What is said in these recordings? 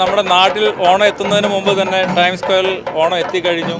നമ്മുടെ നാട്ടിൽ ഓണം എത്തുന്നതിന് മുമ്പ് തന്നെ ടൈം സ്ക്വയറിൽ ഓണം എത്തിക്കഴിഞ്ഞു.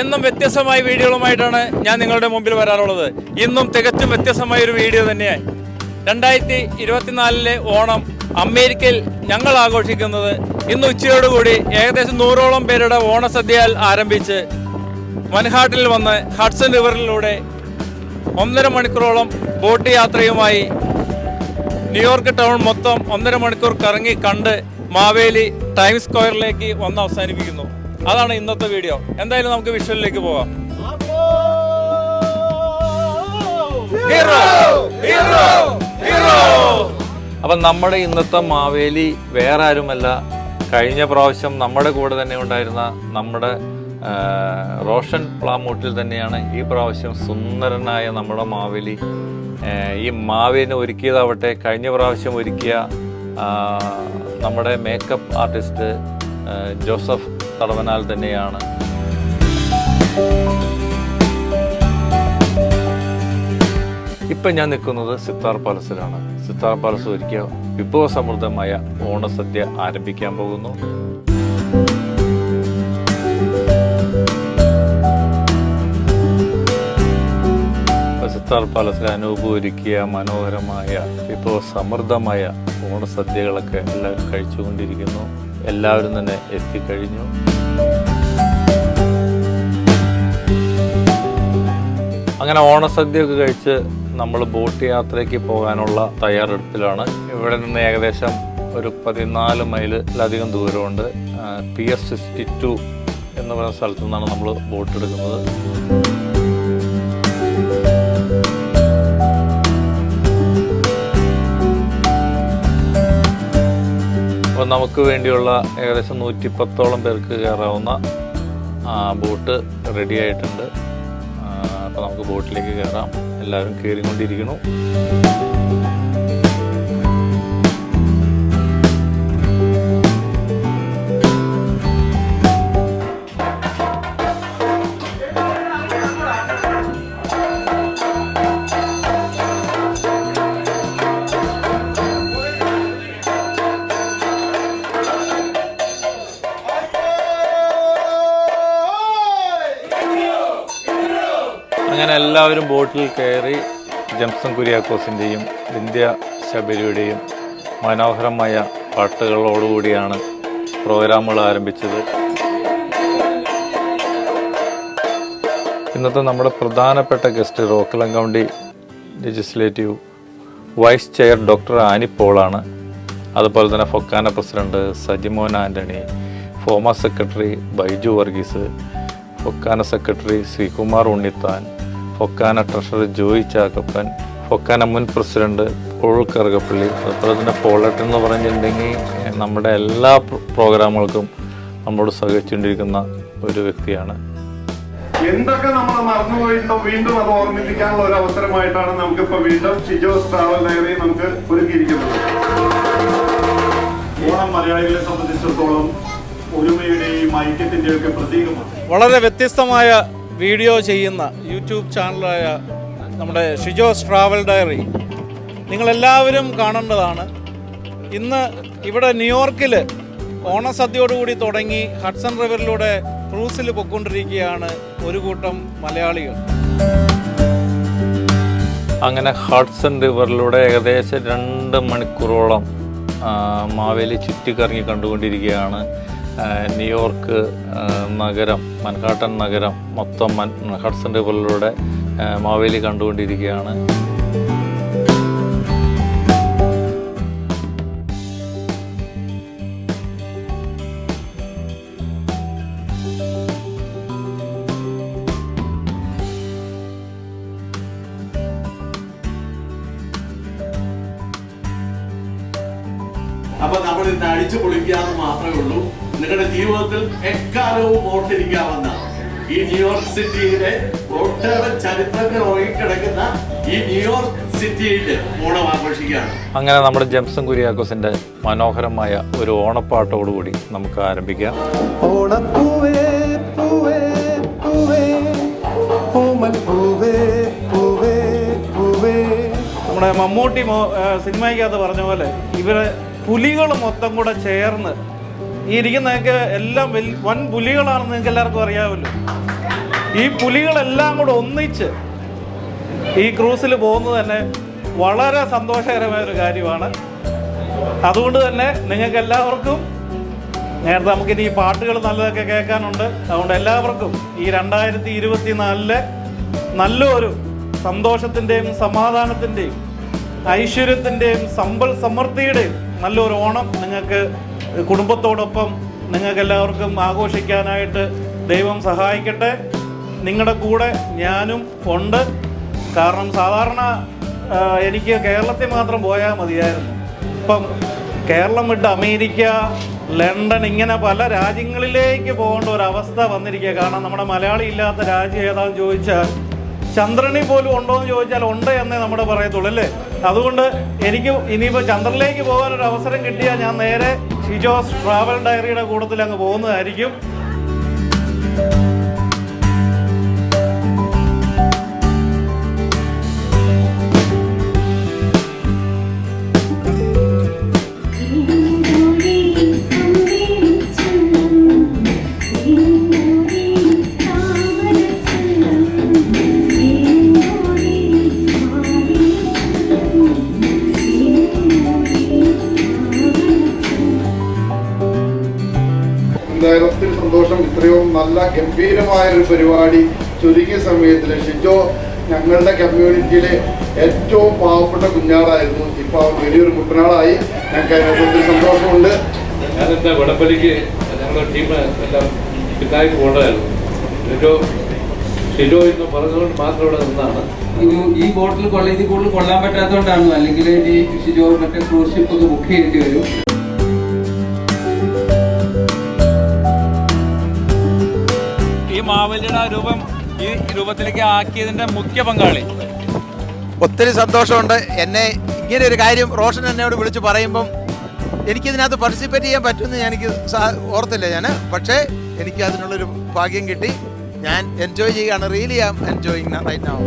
എന്നും വ്യത്യസ്തമായ വീഡിയോകളുമായിട്ടാണ് ഞാൻ നിങ്ങളുടെ മുമ്പിൽ വരാറുള്ളത്. ഇന്നും തികച്ചും വ്യത്യസ്തമായ ഒരു വീഡിയോ തന്നെയാണ് രണ്ടായിരത്തി ഇരുപത്തിനാലിലെ ഓണം അമേരിക്കയിൽ ഞങ്ങൾ ആഘോഷിക്കുന്നത് ഇന്ന് ഉച്ചയോടുകൂടി ഏകദേശം നൂറോളം പേരുടെ ഓണസദ്യയാൽ ആരംഭിച്ച് മൻഹാട്ടിൽ വന്ന് ഹഡ്സൺ റിവറിലൂടെ ഒന്നര മണിക്കൂറോളം ബോട്ട് യാത്രയുമായി ന്യൂയോർക്ക് ടൗൺ മൊത്തം ഒന്നര മണിക്കൂർ കറങ്ങി കണ്ട് മാവേലി ടൈംസ് സ്ക്വയറിലേക്ക് വന്ന് അവസാനിപ്പിക്കുന്നു. അതാണ് ഇന്നത്തെ വീഡിയോ. എന്തായാലും നമുക്ക് വിഷ്വലിലേക്ക് പോവാം. ഹീറോ ഹീറോ ഹീറോ അപ്പം നമ്മുടെ ഇന്നത്തെ മാവേലി വേറെ ആരുമല്ല കഴിഞ്ഞ പ്രാവശ്യം നമ്മുടെ കൂടെ തന്നെ ഉണ്ടായിരുന്ന നമ്മുടെ റോഷൻ പ്ലാമൂട്ടിൽ തന്നെയാണ് ഈ പ്രാവശ്യം സുന്ദരനായ നമ്മുടെ മാവേലി. ഈ മാവേലിനെ ഒരുക്കിയതാവട്ടെ കഴിഞ്ഞ പ്രാവശ്യം ഒരുക്കിയ നമ്മുടെ മേക്കപ്പ് ആർട്ടിസ്റ്റ് ജോസഫ് തടവനാൽ തന്നെയാണ്. ഇപ്പം ഞാൻ നിൽക്കുന്നത് സിത്താർ പാലസിലാണ്. സിത്താർ പാലസ് ഒരുക്കിയ വിഭവസമൃദ്ധമായ ഓണസദ്യ ആരംഭിക്കാൻ പോകുന്നു. സിത്താർ പാലസിൽ അനൂപ് ഒരുക്കിയ മനോഹരമായ വിഭവസമൃദ്ധമായ ഓണസദ്യകളൊക്കെ എല്ലാവരും കഴിച്ചുകൊണ്ടിരിക്കുന്നു. എല്ലാവരും തന്നെ എത്തിക്കഴിഞ്ഞു. അങ്ങനെ ഓണസദ്യയൊക്കെ കഴിച്ച് നമ്മൾ ബോട്ട് യാത്രയ്ക്ക് പോകാനുള്ള തയ്യാറെടുപ്പിലാണ്. ഇവിടെ നിന്ന് ഏകദേശം ഒരു പതിനാല് മൈലിലധികം ദൂരമുണ്ട്. പി എസ് സിക്സ്റ്റി ടു എന്ന് പറയുന്ന സ്ഥലത്തു നിന്നാണ് നമ്മൾ ബോട്ട് എടുക്കുന്നത്. അപ്പോൾ നമുക്ക് വേണ്ടിയുള്ള ഏകദേശം നൂറ്റി പത്തോളം പേർക്ക് കയറാവുന്ന ബോട്ട് റെഡി ആയിട്ടുണ്ട്. അപ്പോൾ നമുക്ക് ബോട്ടിലേക്ക് കയറാം. എല്ലാവരും കയറിക്കൊണ്ടിരിക്കുന്നു എല്ലാവരും ബോട്ടിൽ കയറി ജംസൺ കുര്യാക്കോസിന്റെയും വിന്ധ്യ ശബരിയുടെയും മനോഹരമായ പാട്ടുകളോടുകൂടിയാണ് പ്രോഗ്രാമുകൾ ആരംഭിച്ചത്. ഇന്നത്തെ നമ്മുടെ പ്രധാനപ്പെട്ട guest Rockland county legislative vice chair doctor Annie പോളാണ്. അതുപോലെ തന്നെ FOKANA president Sajimon Antony FOMAA secretary Baiju Varghese FOKANA secretary Sreekumar Unnithan FOKANA treasurer Joy Chakkappan FOKANA മുൻ പ്രസിഡന്റ് പോൾ കറുകപ്പള്ളി അതുപോലെ തന്നെ പോളട്ട് എന്ന് പറഞ്ഞിട്ടുണ്ടെങ്കിൽ നമ്മുടെ എല്ലാ പ്ര- പ്രോഗ്രാമുകൾക്കും നമ്മോട് സഹകരിച്ചുകൊണ്ടിരിക്കുന്ന ഒരു വ്യക്തിയാണ്. എന്തൊക്കെ നമ്മൾ മറന്നുപോയിട്ടുണ്ടോ വീണ്ടും അത് ഓർമ്മിപ്പിക്കാനുള്ള ഒരു അവസരമായിട്ടാണ് നമുക്കിപ്പോ വീണ്ടും ഷിജോസ് ട്രാവൽ ഡയറി നമുക്ക് ഒരുക്കിയിരിക്കുന്നത്. ഓണം മലയാളികളെ സംബന്ധിച്ചിടത്തോളം ഒരുമയുടെയും ഐക്യത്തിന്റെയും ഒക്കെ പ്രതീകമാണ്. വളരെ വ്യത്യസ്തമായ വീഡിയോ ചെയ്യുന്ന യൂട്യൂബ് ചാനലായ നമ്മുടെ ഷിജോസ് ട്രാവൽ ഡയറി നിങ്ങളെല്ലാവരും കാണേണ്ടതാണ്. ഇന്ന് ഇവിടെ ന്യൂയോർക്കിൽ ഓണസദ്യയോടുകൂടി തുടങ്ങി ഹഡ്സൺ റിവറിലൂടെ ക്രൂസിൽ പൊയ്ക്കൊണ്ടിരിക്കുകയാണ് ഒരു കൂട്ടം മലയാളികൾ. അങ്ങനെ ഹഡ്സൺ റിവറിലൂടെ ഏകദേശം രണ്ട് മണിക്കൂറോളം മാവേലി ചുറ്റിക്കറങ്ങി കണ്ടുകൊണ്ടിരിക്കുകയാണ്. ന്യൂയോർക്ക് നഗരം മൻഹാട്ടൻ നഗരം മൊത്തം ഹഡ്സൺ റിവറിലൂടെ മാവേലി കണ്ടുകൊണ്ടിരിക്കുകയാണ്. അപ്പൊ നമ്മൾ ഇന്ന് അടിച്ചു പൊളിക്കാന്ന് മാത്രമേ ഉള്ളൂ. നിങ്ങളുടെ ജീവിതത്തിൽ എക്കാലവും ഓർത്തിരിക്കാവുന്ന ഈ ന്യൂയോർക്ക് സിറ്റിയിലെ ഒട്ടേറെ ചരിത്രങ്ങൾ ഉറങ്ങിക്കിടക്കുന്ന ഈ ന്യൂയോർക്ക് സിറ്റിയുടെ ഓണം ആഘോഷിക്കുകയാണ്. അങ്ങനെ നമ്മുടെ ജംസൺ കുര്യാക്കോസിന്റെ മനോഹരമായ ഒരു ഓണപ്പാട്ടോടുകൂടി നമുക്ക് ആരംഭിക്കാം. ഓണപ്പൂവേ പൂവേ പൂവേ പൂമൽ പൂവേ പൂവേ. പൂവേ നമ്മുടെ മമ്മൂട്ടി സിനിമയ്ക്കകത്ത് പറഞ്ഞ പോലെ ഇവരെ പുലികൾ മൊത്തം കൂടെ ചേർന്ന് ഈ ഇരിക്കുന്നതൊക്കെ എല്ലാം വൻ പുലികളാണെന്ന് നിങ്ങൾക്ക് എല്ലാവർക്കും അറിയാമല്ലോ. ഈ പുലികളെല്ലാം കൂടെ ഒന്നിച്ച് ഈ ക്രൂസിൽ പോകുന്നത് തന്നെ വളരെ സന്തോഷകരമായ ഒരു കാര്യമാണ്. അതുകൊണ്ട് തന്നെ നിങ്ങൾക്ക് എല്ലാവർക്കും നേരത്തെ നമുക്കിനി ഈ പാട്ടുകൾ നല്ലതൊക്കെ കേൾക്കാനുണ്ട്. അതുകൊണ്ട് എല്ലാവർക്കും ഈ രണ്ടായിരത്തി ഇരുപത്തി നാലിലെ നല്ലൊരു സന്തോഷത്തിന്റെയും സമാധാനത്തിന്റെയും ഐശ്വര്യത്തിന്റെയും സമ്പൽ സമൃദ്ധിയുടെയും നല്ലൊരു ഓണം നിങ്ങൾക്ക് കുടുംബത്തോടൊപ്പം നിങ്ങൾക്ക് എല്ലാവർക്കും ആഘോഷിക്കാനായിട്ട് ദൈവം സഹായിക്കട്ടെ. നിങ്ങളുടെ കൂടെ ഞാനും ഉണ്ട്. കാരണം സാധാരണ എനിക്ക് കേരളത്തിൽ മാത്രം പോയാൽ മതിയായിരുന്നു. ഇപ്പം കേരളം വിട്ട് അമേരിക്ക ലണ്ടൻ ഇങ്ങനെ പല രാജ്യങ്ങളിലേക്ക് പോകേണ്ട ഒരു അവസ്ഥ വന്നിരിക്കുക. കാരണം നമ്മുടെ മലയാളി ഇല്ലാത്ത രാജ്യം ഏതാണെന്ന് ചോദിച്ചാൽ ചന്ദ്രനിൽ പോലും ഉണ്ടോ എന്ന് ചോദിച്ചാൽ ഉണ്ട് എന്നേ നമ്മുടെ പറയത്തുള്ളൂ അല്ലേ? അതുകൊണ്ട് എനിക്ക് ഇനിയിപ്പോൾ ചന്ദ്രനിലേക്ക് പോകാനൊരു അവസരം കിട്ടിയാൽ ഞാൻ നേരെ ഷിജോസ് ട്രാവൽ ഡയറിയുടെ കൂട്ടത്തിൽ അങ്ങ് പോകുന്നതായിരിക്കും. ഗംഭീരമായ ഒരു പരിപാടി ചുരുങ്ങിയ സമയത്തിൽ ഷിജോ ഞങ്ങളുടെ കമ്മ്യൂണിറ്റിയിലെ ഏറ്റവും പാവപ്പെട്ട കുഞ്ഞാളായിരുന്നു ഇപ്പൊ അവൻ വലിയൊരു കുട്ടനാളായി. ഞങ്ങൾക്ക് അതിനകത്ത് സന്തോഷമുണ്ട്. ഞാനെന്താ വടപ്പലിക്ക് ഞങ്ങളുടെ ടീം എല്ലാം പിന്നായി പോകേണ്ടതായിരുന്നു. ഷിജോ ഷിജോ എന്ന് പറഞ്ഞതുകൊണ്ട് മാത്രം ഇവിടെ നിന്നാണ്. ഈ ബോട്ടിൽ കൊള്ള ഇത് കൂടുതൽ കൊള്ളാൻ പറ്റാത്തതുകൊണ്ടാണ്. അല്ലെങ്കിൽ ഈ ഷിജോ മറ്റേ ക്രൂസ് ഷിപ്പ് ഒക്കെ ബുക്ക് ചെയ്തിട്ട് വരും. മാവേലിയുടെ ആ രൂപം ഈ രൂപത്തിലേക്ക് ആക്കിയതിന്റെ മുഖ്യ പങ്കാളി. ഒത്തിരി സന്തോഷമുണ്ട്. എന്നെ ഇങ്ങനെ ഒരു കാര്യം റോഷൻ എന്നോട് വിളിച്ച് പറയുമ്പം എനിക്കിതിനകത്ത് പാർട്ടിസിപ്പേറ്റ് ചെയ്യാൻ പറ്റുമെന്ന് എനിക്ക് ഓർത്തില്ല ഞാൻ പക്ഷേ എനിക്ക് അതിനുള്ളൊരു ഭാഗ്യം കിട്ടി. ഞാൻ എൻജോയ് ചെയ്യുകയാണ്. Really am enjoying right now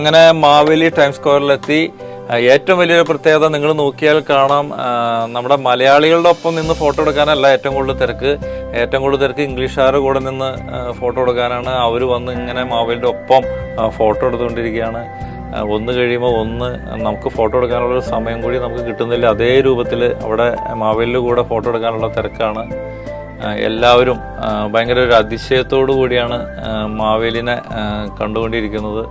അങ്ങനെ മാവേലി ടൈം സ്ക്വയറിലെത്തി. ഏറ്റവും വലിയൊരു പ്രത്യേകത നിങ്ങൾ നോക്കിയാൽ കാണാം. നമ്മുടെ മലയാളികളുടെ ഒപ്പം നിന്ന് ഫോട്ടോ എടുക്കാനല്ല ഏറ്റവും കൂടുതൽ തിരക്ക്. ഏറ്റവും കൂടുതൽ തിരക്ക് ഇംഗ്ലീഷുകാരുടെ കൂടെ നിന്ന് ഫോട്ടോ എടുക്കാനാണ്. അവർ വന്ന് ഇങ്ങനെ മാവേലിയുടെ ഒപ്പം ഫോട്ടോ എടുത്തുകൊണ്ടിരിക്കുകയാണ്. ഒന്ന് കഴിയുമ്പോൾ ഒന്ന് നമുക്ക് ഫോട്ടോ എടുക്കാനുള്ള സമയം കൂടി നമുക്ക് കിട്ടുന്നില്ല. അതേ രൂപത്തിൽ അവിടെ മാവേലിയുടെ കൂടെ ഫോട്ടോ എടുക്കാനുള്ള തിരക്കാണ്. എല്ലാവരും ഭയങ്കര ഒരു അതിശയത്തോടു കൂടിയാണ് മാവേലിനെ കണ്ടുകൊണ്ടിരിക്കുന്നത്.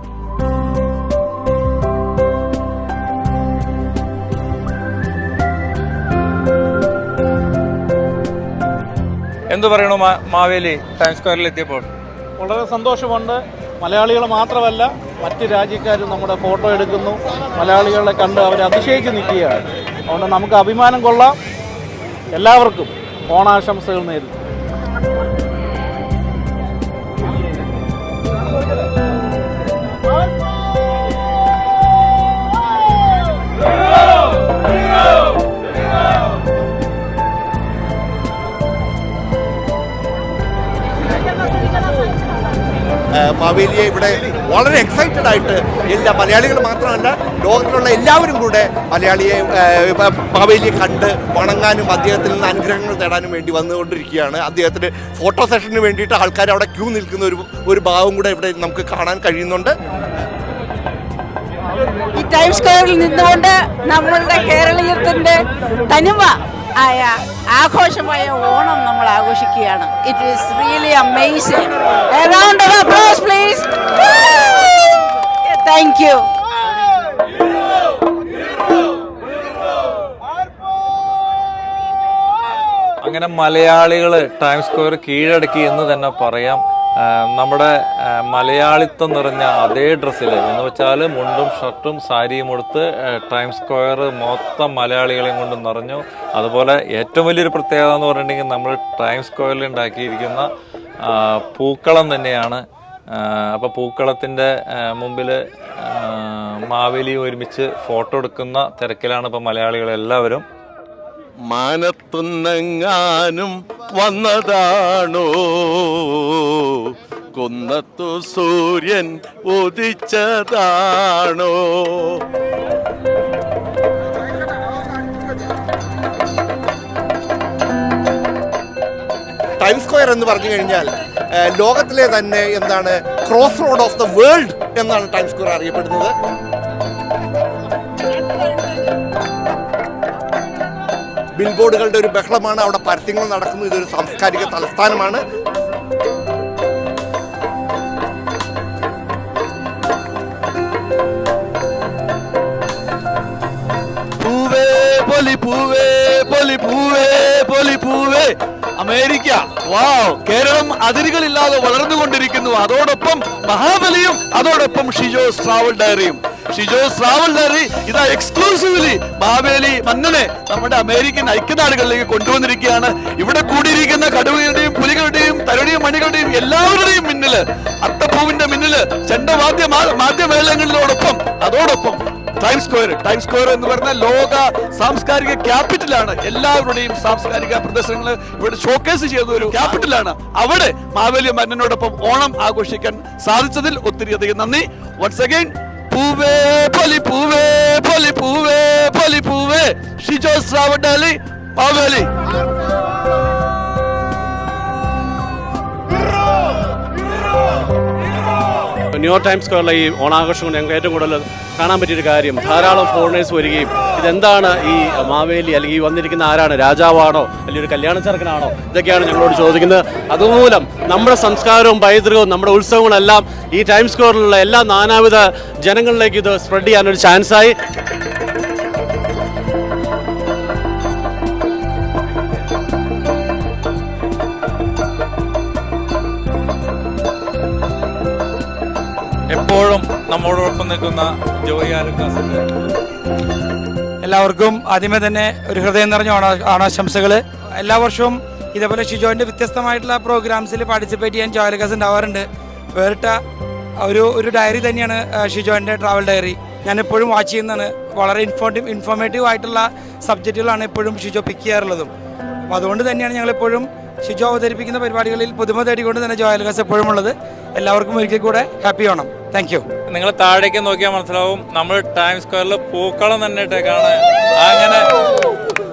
എന്തു പറയണു മാവേലി? ടൈം സ്ക്വയറിൽ എത്തിയപ്പോൾ. വളരെ സന്തോഷമുണ്ട്. മലയാളികൾ മാത്രമല്ല മറ്റ് രാജ്യക്കാരും നമ്മുടെ ഫോട്ടോ എടുക്കുന്നു. മലയാളികളെ കണ്ട് അവർ അതിശയിച്ച് നിൽക്കുകയാണ്. അതുകൊണ്ട് നമുക്ക് അഭിമാനം കൊള്ളാം. എല്ലാവർക്കും ഓണാശംസകൾ നേരുന്നു. മാവേലിയെ ഇവിടെ വളരെ എക്സൈറ്റഡ് ആയിട്ട് എല്ലാ മലയാളികൾ മാത്രമല്ല ലോകത്തിലുള്ള എല്ലാവരും കൂടെ മലയാളിയെ മാവേലിയെ കണ്ട് വണങ്ങാനും അദ്ദേഹത്തിൽ നിന്ന് അനുഗ്രഹങ്ങൾ തേടാനും വേണ്ടി വന്നുകൊണ്ടിരിക്കുകയാണ്. അദ്ദേഹത്തിന് ഫോട്ടോ സെഷന് വേണ്ടിയിട്ട് ആൾക്കാർ അവിടെ ക്യൂ നിൽക്കുന്ന ഒരു ഒരു ഭാവം കൂടെ ഇവിടെ നമുക്ക് കാണാൻ കഴിയുന്നുണ്ട്. ഈ ടൈം സ്ക്വയറിൽ നിന്നുകൊണ്ട് നമ്മളുടെ കേരളീയത്തിന്റെ തനിമ ആയ ആഘോഷമായ ഓണം നമ്മൾ ആഘോഷിക്കുകയാണ് it is really amazing please thank you അങ്ങനെ മലയാളികൾ ടൈം സ്ക്വയർ കീഴടക്കി എന്ന് തന്നെ പറയാം. നമ്മുടെ മലയാളിത്വം നിറഞ്ഞ അതേ ഡ്രസ്സിൽ എന്ന് വെച്ചാൽ മുണ്ടും ഷർട്ടും സാരിയും എടുത്ത് ടൈം സ്ക്വയർ മൊത്തം മലയാളികളെയും കൊണ്ട് നിറഞ്ഞു. അതുപോലെ ഏറ്റവും വലിയൊരു പ്രത്യേകത എന്ന് പറഞ്ഞിട്ടുണ്ടെങ്കിൽ നമ്മൾ ടൈം സ്ക്വയറിൽ ഉണ്ടാക്കിയിരിക്കുന്ന പൂക്കളം തന്നെയാണ്. അപ്പോൾ പൂക്കളത്തിന്റെ മുമ്പിൽ മാവേലി ഒരുമിച്ച് ഫോട്ടോ എടുക്കുന്ന തിരക്കിലാണ് ഇപ്പോൾ മലയാളികളെല്ലാവരും മാനത്തുന്നെങ്ങാനും വന്നതാണോ? കുന്നത്തു സൂര്യൻ ഉദിച്ചതാണോ? ടൈം സ്ക്വയർ എന്ന് പറഞ്ഞു കഴിഞ്ഞാൽ ലോകത്തിലെ തന്നെ എന്താണ് cross road of the world എന്നാണ് ടൈം സ്ക്വയർ അറിയപ്പെടുന്നത്. ബിൽബോർഡുകളുടെ ഒരു ബഹളമാണ് അവിടെ പരസ്യങ്ങൾ നടക്കുന്നു ഇതൊരു സാംസ്കാരിക തലസ്ഥാനമാണ്. പൂവേ പൂവേ അമേരിക്ക വാവ്. കേരളം അതിരുകളില്ലാതെ വളർന്നുകൊണ്ടിരിക്കുന്നു. അതോടൊപ്പം മഹാബലിയും അതോടൊപ്പം ഷിജോസ് ട്രാവൽ ഡയറിയും. ഷിജോസ് ട്രാവൽ ഡയറി ഇതാ എക്സ്ക്ലൂസീവ്ലി മാവേലി മന്നനെ നമ്മുടെ അമേരിക്കൻ ഐക്യനാടുകളിലേക്ക് കൊണ്ടുവന്നിരിക്കുകയാണ്. ഇവിടെ കൂടിയിരിക്കുന്ന കടുവയുടെയും പുലികളുടെയും തരുടെയും മണികളുടെയും എല്ലാവരുടെയും മിന്നിൽ അത്തപ്പൂവിന്റെ മിന്നിൽ ചെണ്ടവാദ്യ മാധ്യമേളങ്ങളിലോടൊപ്പം അതോടൊപ്പം ടൈം സ്ക്വയർ ടൈം സ്ക്വയർ എന്ന് പറഞ്ഞ ലോക സാംസ്കാരിക ക്യാപിറ്റലാണ് എല്ലാവരുടെയും സാംസ്കാരിക പ്രദർശനങ്ങൾ ഇവിടെ ഷോക്കേസ് ചെയ്യുന്ന ഒരു ക്യാപിറ്റലാണ് അവിടെ മാവേലി മന്നനോടൊപ്പം ഓണം ആഘോഷിക്കാൻ സാധിച്ചതിൽ ഒത്തിരി അധികം നന്ദി. വൺസ് അഗൈൻ പൂവേ പൊലി പൂവേ പൊലി പൂവേ പൊലി പൂവേ. ഷിജോ ശ്രാവണ്ടാലി മാവേലി. ന്യൂയോർക്ക് ടൈംസ് സ്ക്വയറിലെ ഈ ഓണാഘോഷം കൊണ്ട് ഞങ്ങൾക്ക് ഏറ്റവും കൂടുതൽ കാണാൻ പറ്റിയൊരു കാര്യം. ധാരാളം ഫോറിനേഴ്സ് വരികയും ഇതെന്താണ് ഈ മാവേലി അല്ലെങ്കിൽ ഈ വന്നിരിക്കുന്ന ആരാണ്? രാജാവാണോ? അല്ലെങ്കിൽ ഒരു കല്യാണ ചെറുക്കനാണോ? ഇതൊക്കെയാണ് ഞങ്ങളോട് ചോദിക്കുന്നത്. അതുമൂലം നമ്മുടെ സംസ്കാരവും പൈതൃകവും നമ്മുടെ ഉത്സവങ്ങളെല്ലാം ഈ ടൈംസ് സ്ക്വയറിലുള്ള എല്ലാ നാനാവിധ ജനങ്ങളിലേക്ക് ഇത് സ്പ്രെഡ് ചെയ്യാനൊരു ചാൻസായി നിൽക്കുന്ന ജോയി ആലുക്കാസ്. എല്ലാവർക്കും ആദ്യമേ തന്നെ ഒരു ഹൃദയം നിറഞ്ഞ ഓണ ഓണാശംസകൾ എല്ലാ വർഷവും ഇതേപോലെ ഷിജോന്റെ വ്യത്യസ്തമായിട്ടുള്ള പ്രോഗ്രാംസിൽ പാർട്ടിസിപ്പേറ്റ് ചെയ്യാൻ ജോയലകാസ് ഉണ്ടാവാറുണ്ട്. വേറിട്ട ഒരു ഒരു ഡയറി തന്നെയാണ് ആ, ഷിജോന്റെ ട്രാവൽ ഡയറി. ഞാൻ എപ്പോഴും വാച്ച് ചെയ്യുന്നതാണ്. വളരെ ഇൻഫോർട്ടി ഇൻഫോർമേറ്റീവ് ആയിട്ടുള്ള സബ്ജക്റ്റുകളാണ് എപ്പോഴും ഷിജോ പിക്ക് ചെയ്യാറുള്ളതും. അപ്പോൾ അതുകൊണ്ട് തന്നെയാണ് ഞങ്ങളെപ്പോഴും ഷിജോ അവതരിപ്പിക്കുന്ന പരിപാടികളിൽ പുതുമ തേടിക്കൊണ്ട് തന്നെ ജോയലകാസ് എപ്പോഴും ഉള്ളത് എല്ലാവർക്കും ഒരിക്കൽ കൂടെ ഹാപ്പി ഓണം. താങ്ക് യു നിങ്ങൾ താഴേക്ക് നോക്കിയാൽ മനസ്സിലാവും. നമ്മൾ ടൈം സ്ക്വയറിൽ പൂക്കളം തന്നെ ഇട്ടേക്കാണ്. അങ്ങനെ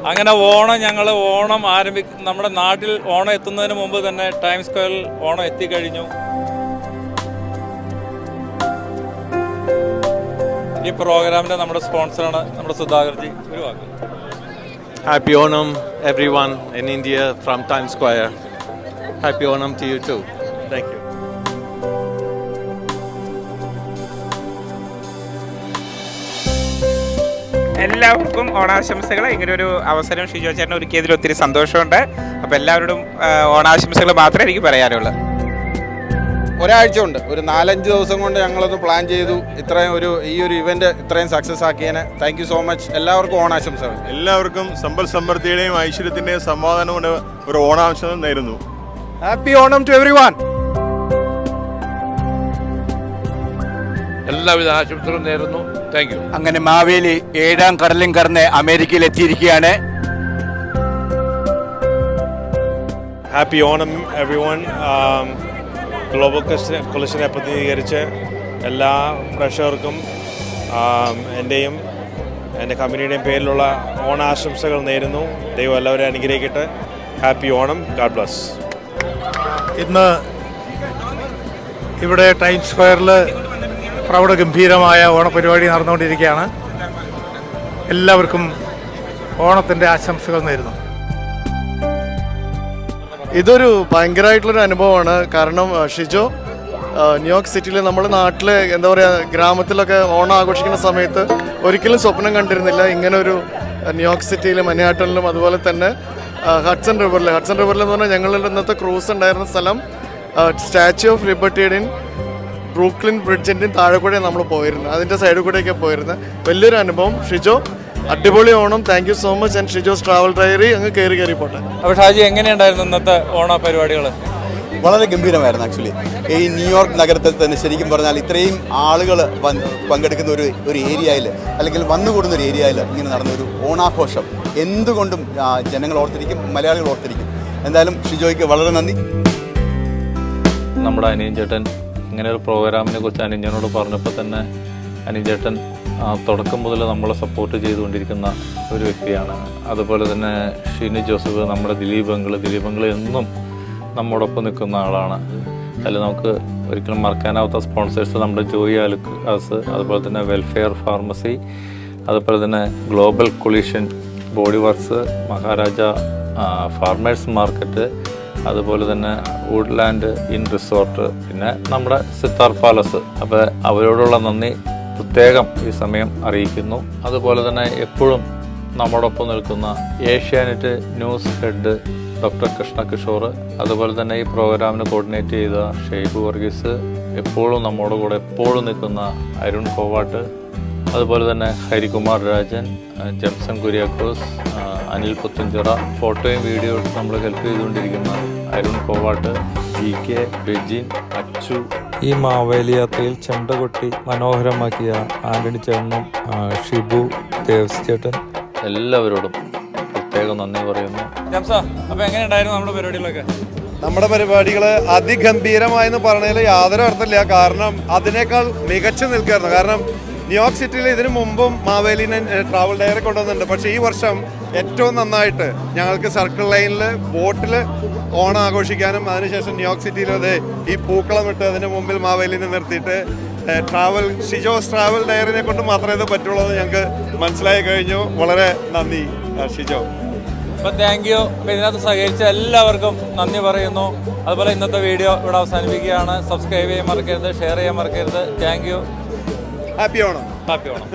അങ്ങനെ ഓണം ഞങ്ങൾ ഓണം ആരംഭി നമ്മുടെ നാട്ടിൽ ഓണം എത്തുന്നതിന് മുമ്പ് തന്നെ ടൈം സ്ക്വയറിൽ ഓണം എത്തിക്കഴിഞ്ഞു. ഈ പ്രോഗ്രാമിന്റെ നമ്മുടെ സ്പോൺസറാണ് നമ്മുടെ സുധാകർജി. ഒരു വാക്ക്. Happy Onam Onam, one in India from time square happy Onam to you to thank you. എല്ലാവർക്കും ഓണാശംസകൾ ഇങ്ങനെ ഒരു അവസരം ഷിജോ ചേട്ടൻ ഒരുക്കിയതിൽ ഒത്തിരി സന്തോഷമുണ്ട്. അപ്പോൾ എല്ലാവരോടും ഓണാശംസകൾ മാത്രമേ എനിക്ക് പറയാനുള്ളൂ. ഒരാഴ്ച ഉണ്ട് ഒരു നാലഞ്ച് ദിവസം കൊണ്ട് ഞങ്ങളൊന്ന് പ്ലാൻ ചെയ്തു ഇത്രയും ഒരു ഈ ഒരു ഇവന്റ് ഇത്രയും സക്സസ് ആക്കിയതിന് താങ്ക് യു സോ മച്ച് എല്ലാവർക്കും ഓണാശംസകൾ എല്ലാവർക്കും സമ്പൽ സമൃദ്ധിയുടെയും ഐശ്വര്യത്തിന്റെയും സമാധാനം കൊണ്ട് ഒരു ഓണാംശം നേരുന്നു. Happy Onam to everyone എല്ലാവിധ ആശംസകളും നേരുന്നു. താങ്ക് യു അങ്ങനെ മാവേലി ഏഴാം കടലും കടന്ന് അമേരിക്കയിൽ എത്തിയിരിക്കുകയാണ്. Happy Onam everyone global കൊളിഷനെ പ്രതിനിധീകരിച്ച് എല്ലാ പ്രേക്ഷകർക്കും ആം, എന്റെയും എന്റെ കമ്പനിയുടെയും പേരിലുള്ള ഓണാശംസകൾ നേരുന്നു. ദൈവം എല്ലാവരെയും അനുഗ്രഹിക്കട്ടെ. ഹാപ്പി ഓണം ഗാഡ് ബ്ലസ് ഇന്ന് ഇവിടെ ടൈം സ്ക്വയറിൽ പ്രൗഢഗംഭീരമായ ഓണപരിപാടി നടന്നുകൊണ്ടിരിക്കുകയാണ്. എല്ലാവർക്കും ഓണത്തിന്റെ ആശംസകൾ നേരുന്നു. ഇതൊരു ഭയങ്കരമായിട്ടുള്ളൊരു അനുഭവമാണ്. കാരണം ഷിജോ ന്യൂയോർക്ക് സിറ്റിയിൽ നമ്മുടെ നാട്ടിലെ എന്താ പറയുക ഗ്രാമത്തിലൊക്കെ ഓണം ആഘോഷിക്കുന്ന സമയത്ത് ഒരിക്കലും സ്വപ്നം കണ്ടിരുന്നില്ല. ഇങ്ങനൊരു ന്യൂയോർക്ക് സിറ്റിയിലും മനിഹാട്ടനിലും അതുപോലെ തന്നെ ഹഡ്സൺ റിവറിൽ ഹഡ്സൺ റിവറിൽ എന്ന് പറഞ്ഞാൽ ഞങ്ങളുടെ ഇന്നത്തെ ക്രൂസ് ഉണ്ടായിരുന്ന സ്ഥലം സ്റ്റാച്യു ഓഫ് ലിബർട്ടിയുടെയും ബ്രൂക്ലിൻ ബ്രിഡ്ജിന്റെയും താഴെ കൂടെ നമ്മൾ പോയിരുന്നത്. അതിന്റെ സൈഡിൽ കൂടെയൊക്കെ പോയിരുന്നത് വലിയൊരു അനുഭവം. ഷിജോ അടിപൊളി Onam. Thank you so much and Shijo's travel diary അങ്ങ് കയറി കയറി പോട്ടെ. അപ്പോൾ ഷാജി എങ്ങനെയുണ്ടായിരുന്നു ഇന്നത്തെ ഓണ പരിപാടികൾ വളരെ ഗംഭീരമായിരുന്നു ആക്ച്വലി ഈ ന്യൂയോർക്ക് നഗരത്തിൽ തന്നെ ശരിക്കും പറഞ്ഞാൽ ഇത്രയും ആളുകൾ പങ്കെടുക്കുന്ന ഒരു ഒരു ഏരിയയിൽ അല്ലെങ്കിൽ വന്നുകൂടുന്ന ഒരു ഏരിയയിൽ ഇങ്ങനെ നടന്ന ഒരു ഓണാഘോഷം എന്തുകൊണ്ടും ജനങ്ങൾ ഓർത്തിരിക്കും മലയാളികൾ ഓർത്തിരിക്കും. എന്തായാലും ഷിജോയ്ക്ക് വളരെ നന്ദി. നമ്മുടെ അനിയൻ ചേട്ടൻ ഇങ്ങനെ ഒരു പ്രോഗ്രാമിനെ കുറിച്ച് അനുജനോട് പറഞ്ഞപ്പോൾ തന്നെ അനുജേട്ടൻ തുടക്കം മുതൽ നമ്മളെ സപ്പോർട്ട് ചെയ്തുകൊണ്ടിരിക്കുന്ന ഒരു വ്യക്തിയാണ്. അതുപോലെ തന്നെ ഷിനു ജോസഫ് നമ്മുടെ ദിലീപ് അങ്കിൾ ദിലീപ് അങ്കിൾ എന്നും നമ്മോടൊപ്പം നിൽക്കുന്ന ആളാണ്. അതിൽ നമുക്ക് ഒരിക്കലും മറക്കാനാവാത്ത സ്പോൺസേഴ്സ് നമ്മുടെ ജോയി അലുക്കാസ് അതുപോലെ തന്നെ വെൽഫെയർ ഫാർമസി അതുപോലെ തന്നെ global coalition body works Maharaja farmers market അതുപോലെ തന്നെ വുഡ്ലാൻഡ് ഇൻ റിസോർട്ട് പിന്നെ നമ്മുടെ സിത്താർ പാലസ് അപ്പോൾ അവരോടുള്ള നന്ദി. പ്രത്യേകം ഈ സമയം അറിയിക്കുന്നു. അതുപോലെ തന്നെ എപ്പോഴും നമ്മോടൊപ്പം നിൽക്കുന്ന Asianet news head doctor Krishna Kishore അതുപോലെ തന്നെ ഈ പ്രോഗ്രാമിന് കോർഡിനേറ്റ് ചെയ്ത ഷെയ്ബ് വർഗീസ് എപ്പോഴും നമ്മുടെ കൂടെ എപ്പോഴും നിൽക്കുന്ന അരുൺ കോവാട്ട് അതുപോലെ തന്നെ ഹരികുമാർ രാജൻ ജംസൺ കുര്യാക്കോസ് അനിൽ പുത്തഞ്ചിറ ഫോട്ടോയും വീഡിയോ എടുത്ത് നമ്മൾ ഹെൽപ്പ് ചെയ്തുകൊണ്ടിരിക്കുന്ന അരുൺ കോവാട്ട് ജി കെ ബെജിൻ അച്ചു. ഈ മാവേലി യാത്രയിൽ ചെണ്ട കൊട്ടി മനോഹരമാക്കിയ ആന്റണി ചേട്ടനും ഷിബു ദേവസ് ചേട്ടൻ. എല്ലാവരോടും പ്രത്യേകം നന്ദി പറയുന്നു. ജംസ അപ്പോൾ എങ്ങനെയുണ്ടായിരുന്നു നമ്മുടെ പരിപാടികളൊക്കെ? നമ്മുടെ പരിപാടികൾ അതിഗംഭീരമായെന്ന് പറഞ്ഞതിൽ യാതൊരു അർത്ഥമില്ല. കാരണം അതിനേക്കാൾ മികച്ചു നിൽക്കുകയായിരുന്നു. കാരണം ന്യൂയോർക്ക് സിറ്റിയിൽ ഇതിനു മുമ്പും മാവേലിനെ ട്രാവൽ ഡയറി കൊണ്ടുവന്നിട്ടുണ്ട്. പക്ഷേ ഈ വർഷം ഏറ്റവും നന്നായിട്ട് ഞങ്ങൾക്ക് സർക്കിൾ ലൈനിൽ ബോട്ടിൽ ഓണം ആഘോഷിക്കാനും അതിനുശേഷം ന്യൂയോർക്ക് സിറ്റിയിൽ അത് ഈ പൂക്കളം ഇട്ട് അതിന് മുമ്പിൽ മാവേലിനെ നിർത്തിയിട്ട് ട്രാവൽ ഷിജോസ് ട്രാവൽ ഡയറിനെ കൊണ്ട് മാത്രമേ ഇത് പറ്റുള്ളൂ എന്ന് ഞങ്ങൾക്ക് മനസ്സിലായി കഴിഞ്ഞു. വളരെ നന്ദി ഷിജോ. അപ്പം താങ്ക് യു അപ്പം ഇതിനകത്ത് സഹകരിച്ച എല്ലാവർക്കും നന്ദി പറയുന്നു. അതുപോലെ ഇന്നത്തെ വീഡിയോ ഇവിടെ അവസാനിപ്പിക്കുകയാണ്. സബ്സ്ക്രൈബ് ചെയ്യാൻ മറക്കരുത് ഷെയർ ചെയ്യാൻ മറക്കരുത്. Thank happy Onam happy Onam